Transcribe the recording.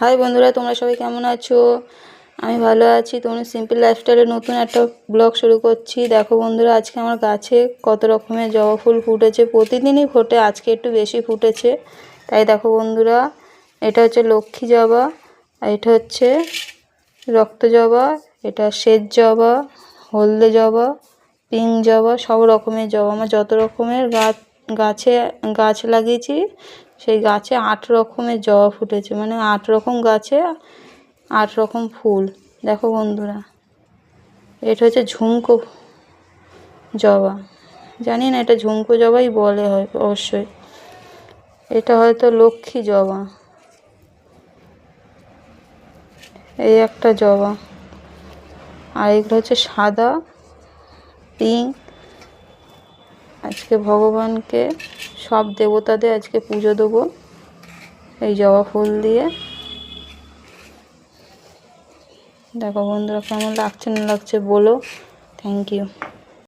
High বন্ধুরা, তোমরা সবাই কেমন আছো? আমি ভালো আছি। তোমরা সিম্পল লাইফস্টাইলের নতুন একটা ব্লগ শুরু করছি। দেখো বন্ধুরা, আজকে আমার গাছে কত রকমের জবা ফুল ফুটেছে। প্রতিদিনই ফোটে, আজকে একটু বেশি ফুটেছে। তাই দেখো বন্ধুরা, এটা হচ্ছে লক্ষ্মী জবা, এটা হচ্ছে রক্ত জবা, এটা শ্বেত জবা, হলদে জবা, পিঙ্ক জবা, সব রকমের জবা। আমার যত রকমের গাছ গাছে, গাছ লাগিয়েছি। সেই গাছে আট রকমের জবা ফুটেছে। মানে আট রকম গাছে, আট রকম ফুল। দেখো বন্ধুরা, এটা হচ্ছে ঝুমকো জবা। জানি না এটা ঝুমকো জবাই বলে হয় অবশ্যই। এটা হয়তো লক্ষ্মী জবা। এই একটা জবা। আর এগুলো হচ্ছে সাদা, পিঙ্ক আজকে ভগবানকে সব দেবতাদের আজকে পুজো দেবো, এই জবা ফুল দিয়ে। দেখো বন্ধুরা কেমন লাগছে না লাগছে বলো। Thank you